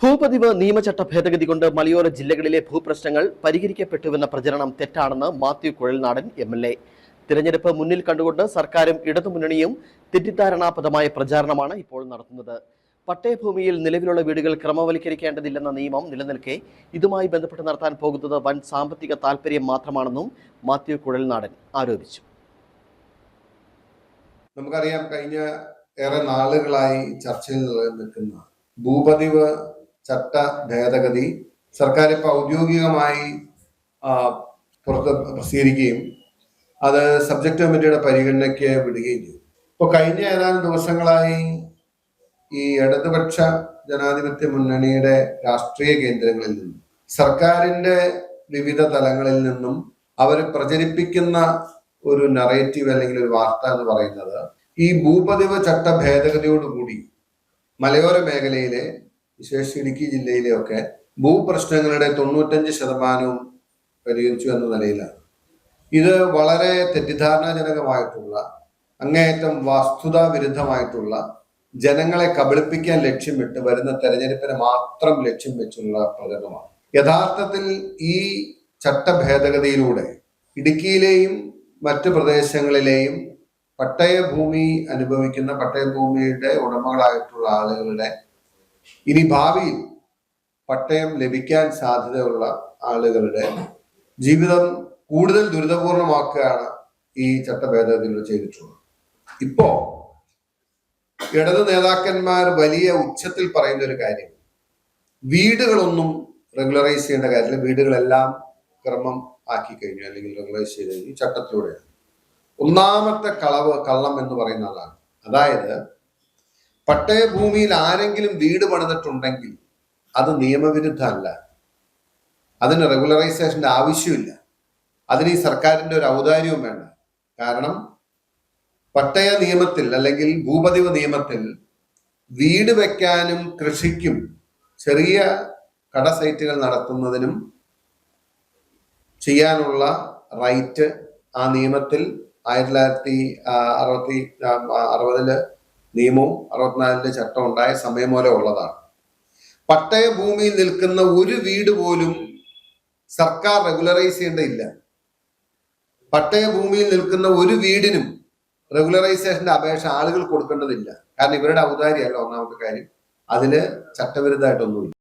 ഭൂപതിവ് നിയമചട്ട ഭേദഗതി കൊണ്ട് മലയോര ജില്ലകളിലെ ഭൂപ്രശ്നങ്ങൾ പരിഹരിക്കപ്പെട്ടുവെന്ന പ്രചരണം തെറ്റാണെന്ന് Mathew Kuzhalnadan M L A. തിരഞ്ഞെടുപ്പ് മുന്നിൽ കണ്ടുകൊണ്ട് സർക്കാരും ഇടതുമുന്നണിയും തെറ്റിദ്ധാരണാപദമായ പ്രചാരണമാണ് ഇപ്പോൾ നടത്തുന്നത്. പട്ടയഭൂമിയിൽ നിലവിലുള്ള വീടുകൾ ക്രമവൽക്കരിക്കേണ്ടതില്ലെന്ന നിയമം നിലനിൽക്കെ ഇതുമായി ബന്ധപ്പെട്ട് നടത്താൻ പോകുന്നത് വൻ സാമ്പത്തിക താല്പര്യം മാത്രമാണെന്നും മാത്യു കുഴൽനാടൻ ആരോപിച്ചു. നമുക്കറിയാം കഴിഞ്ഞ ഏറെ നാളുകളായി ചർച്ചയിൽ നിൽക്കുന്ന ഭൂപതിവ് ചട്ട ഭേദഗതി സർക്കാർ ഇപ്പൊ ഔദ്യോഗികമായി പുറത്ത് പ്രസിദ്ധീകരിക്കുകയും അത് സബ്ജക്ട് കമ്മിറ്റിയുടെ പരിഗണനയ്ക്ക് വിടുകയും ചെയ്തു. ഇപ്പൊ കഴിഞ്ഞ ഏതാനും ദിവസങ്ങളായി ഈ ഇടതുപക്ഷ ജനാധിപത്യ മുന്നണിയുടെ രാഷ്ട്രീയ കേന്ദ്രങ്ങളിൽ നിന്നും സർക്കാരിന്റെ വിവിധ തലങ്ങളിൽ നിന്നും അവർ പ്രചരിപ്പിക്കുന്ന ഒരു നറേറ്റീവ് അല്ലെങ്കിൽ ഒരു വാർത്ത എന്ന് പറയുന്നത് ഈ ഭൂപതിവ് ചട്ട ഭേദഗതിയോടുകൂടി മലയോര മേഖലയിലെ വിശേഷിച്ച് ഇടുക്കി ജില്ലയിലെയൊക്കെ ഭൂപ്രശ്നങ്ങളുടെ തൊണ്ണൂറ്റഞ്ച് ശതമാനവും പരിഹരിച്ചു എന്ന നിലയിലാണ്. ഇത് വളരെ തെറ്റിദ്ധാരണാജനകമായിട്ടുള്ള അങ്ങേയറ്റം വസ്തുതാ വിരുദ്ധമായിട്ടുള്ള ജനങ്ങളെ കബളിപ്പിക്കാൻ ലക്ഷ്യമിട്ട് വരുന്ന തെരഞ്ഞെടുപ്പിനെ മാത്രം ലക്ഷ്യം വെച്ചുള്ള പ്രചരണമാണ്. യഥാർത്ഥത്തിൽ ഈ ചട്ട ഭേദഗതിയിലൂടെ ഇടുക്കിയിലെയും മറ്റു പ്രദേശങ്ങളിലെയും പട്ടയഭൂമി അനുഭവിക്കുന്ന പട്ടയഭൂമിയുടെ ഉടമകളായിട്ടുള്ള ആളുകളുടെ ഇനി ഭാവിയിൽ പട്ടയം ലഭിക്കാൻ സാധ്യതയുള്ള ആളുകളുടെ ജീവിതം കൂടുതൽ ദുരിതപൂർണമാക്കുകയാണ് ഈ ചട്ടഭേദഗതികൾ ചെയ്തിട്ടുള്ളത്. ഇപ്പോ ഇടത് നേതാക്കന്മാർ വലിയ ഉച്ചത്തിൽ പറയുന്ന ഒരു കാര്യം വീടുകളൊന്നും റെഗുലറൈസ് ചെയ്യേണ്ട കാര്യമില്ല. വീടുകളെല്ലാം ക്രമം ആക്കി കഴിഞ്ഞു അല്ലെങ്കിൽ റെഗുലറൈസ് ചെയ്ത് കഴിഞ്ഞു ചട്ടത്തിലൂടെയാണ്. ഒന്നാമത്തെ കളവ് കള്ളം എന്ന് പറയുന്ന അതായത് പട്ടയഭൂമിയിൽ ആരെങ്കിലും വീട് പണിതിട്ടുണ്ടെങ്കിൽ അത് നിയമവിരുദ്ധമല്ല. അതിന് റെഗുലറൈസേഷന്റെ ആവശ്യമില്ല. അതിന് ഈ സർക്കാരിന്റെ ഒരു ഔദാര്യവും വേണ്ട. കാരണം പട്ടയ നിയമത്തിൽ അല്ലെങ്കിൽ ഭൂപതിവ് നിയമത്തിൽ വീട് വെക്കാനും കൃഷിക്കും ചെറിയ കട സൈറ്റുകൾ നടത്തുന്നതിനും ചെയ്യാനുള്ള റൈറ്റ് ആ നിയമത്തിൽ ആയിരത്തി തൊള്ളായിരത്തി അറുപത്തി അറുപതിൽ നിയമവും അറുപത്തിനാലിന്റെ ചട്ടം ഉണ്ടായ സമയം മൂലം ഉള്ളതാണ്. പട്ടയ ഭൂമിയിൽ നിൽക്കുന്ന ഒരു വീട് പോലും സർക്കാർ റെഗുലറൈസ് ചെയ്യേണ്ടതില്ല. പട്ടയ ഭൂമിയിൽ നിൽക്കുന്ന ഒരു വീടിനും റെഗുലറൈസേഷന്റെ അപേക്ഷ ആളുകൾ കൊടുക്കേണ്ടതില്ല. കാരണം ഇവരുടെ ഔദാര്യമല്ല ഒന്നാമത്തെ കാര്യം. അതിന് ചട്ടവിരുദ്ധമായിട്ടൊന്നുമില്ല.